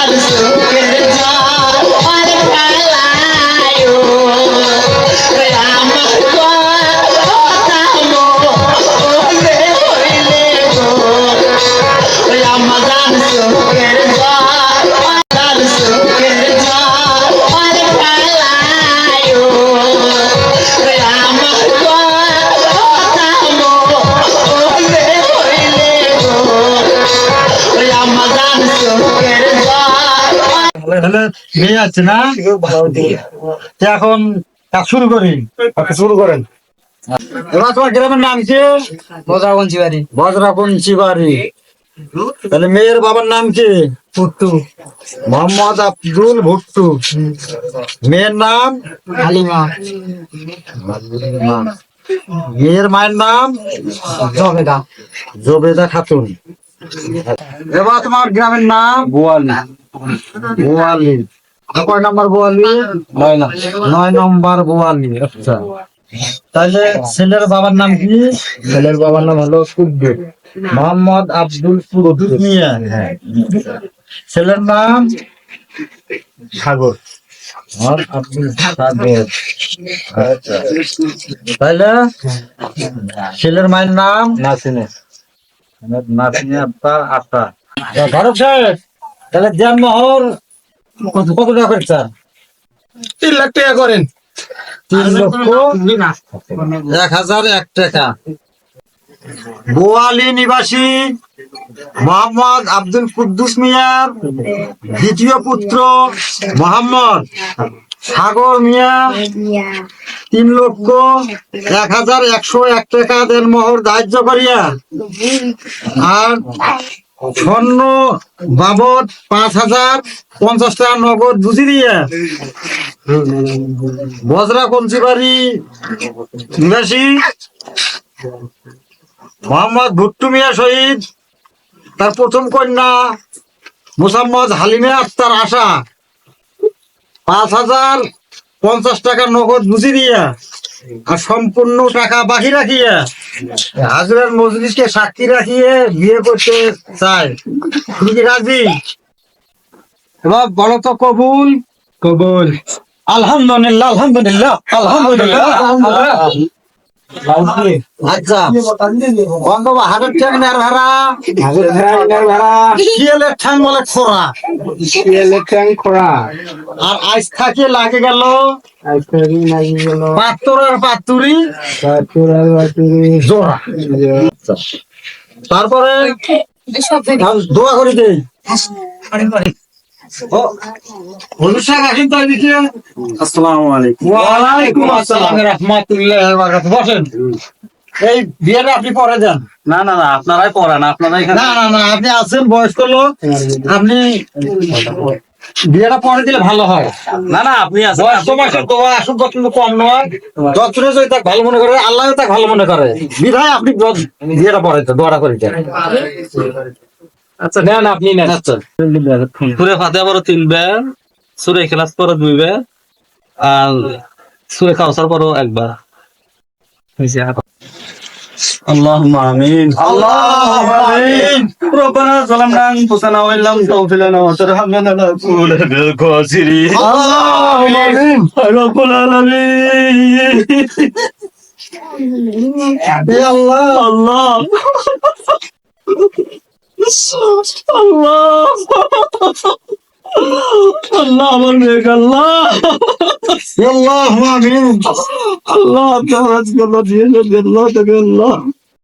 That is the তাহলে মেয়ে আছে না? এখন শুরু করি। শুরু করেন। এবার তোমার গ্রামের নাম কি? বজরাগঞ্জি বাড়ি বজরাপঞ্চি বাড়ি তাহলে মেয়ের বাবার নাম কি? ভুট্টু। মোহাম্মদ আব্দুল ভুট্টু। মেয়ের নাম? হালিমা। মেয়ের মায়ের নাম? জবেদা। জবেদা খাতুন। এবার তোমার গ্রামের নাম? গোয়ালি। বোয়ালি। কয় নম্বর বোয়ালি? নয় নয় নম্বর বোয়ালি আচ্ছা। তাহলে ছেলের বাবার নাম কি? ছেলের বাবার নাম হলো কুদ্দুর মোহাম্মদ আব্দুল কুদ্দুস মিয়া। ছেলের নাম? সাগর। তাহলে ছেলের মায়ের নাম? নাসিনে। নাসিনে আক্তার ঘরক সাহেব তাহলে দেন মোহর কত টাকা করে চান তিন লাখ টাকা করেন। তিন লক্ষ এক হাজার এক টাকা। গোয়ালি নিবাসী মোহাম্মদ আব্দুল কুদ্দুস মিয়ার দ্বিতীয় পুত্র মোহাম্মদ সাগর মিয়া তিন লক্ষ এক হাজার একশো এক টাকা দেন মোহর ধার্য করিয়া। আর স্বর্ণ বাবদ পাঁচ হাজার পঞ্চাশ টাকা নগদ বুঝি দিয়ে। বজরা কঞ্চিবাড়ি নিবাসী মোহাম্মদ ভুট্টু মিয়া শহীদ, তার প্রথম কন্যা মুসাম্মদ হালিমে আক্তার আশা, পাঁচ হাজার পঞ্চাশ টাকা নগদ বুঝি দিয়া। আর সম্পূর্ণ টাকা বাকি রাখিয়া হাজরার মজলিসকে সাক্ষী রাখিয়ে বিয়ে করতে চায়। তুমি কি রাজি? এবার বলো তো কবুল? কবুল। আলহামদুলিল্লাহ আলহামদুলিল্লাহ আলহামদুলিল্লাহ। আচ্ছা। নেয়ার ভাড়া। হাজার ভাড়া ভাড়া। শিয়ালের ঠ্যাং বলে খোরা শিয়ালের ট্যাং খোড়া। আর আইস থাকে লাগি গেল। পাত্তর আর জোড়া। তারপরে দোয়া করি দেই। এই বিয়েটা আপনি পরে যান না না না আপনারাই পড়ান আপনারা এখানে না না না আপনি আছেন বয়স্ক লোক। আপনি বিয়েটা পরে দিলে ভালো হয়। না না আপনি দোয়া আসুক যত্ন কম নয়। যত্ন যদি তাকে ভালো মনে করে আল্লাহ তাকে ভালো মনে করে। বিধায় আপনি বিয়েটা পরে দোয়াটা করে দেন। আচ্ছা। নেন আপনি নেন। আচ্ছা। সুরে ফাতে তিনবার সুরে ক্লাস পড়ো দুইবার আর সুরে কাউসার পড়ো একবার। اللهم امين اللهم آمين. ربنا ظلمنا انفسنا وان لم تغفر لنا وترحمنا لنكون من الخاسرين اللهم آمين. رب العالمين يا الله الله الله الله আমার মেঘ আল্লাহ আল্লাহ আমিন আল্লাহ আল্লাহ আল্লাহ আল্লাহ আল্লাহ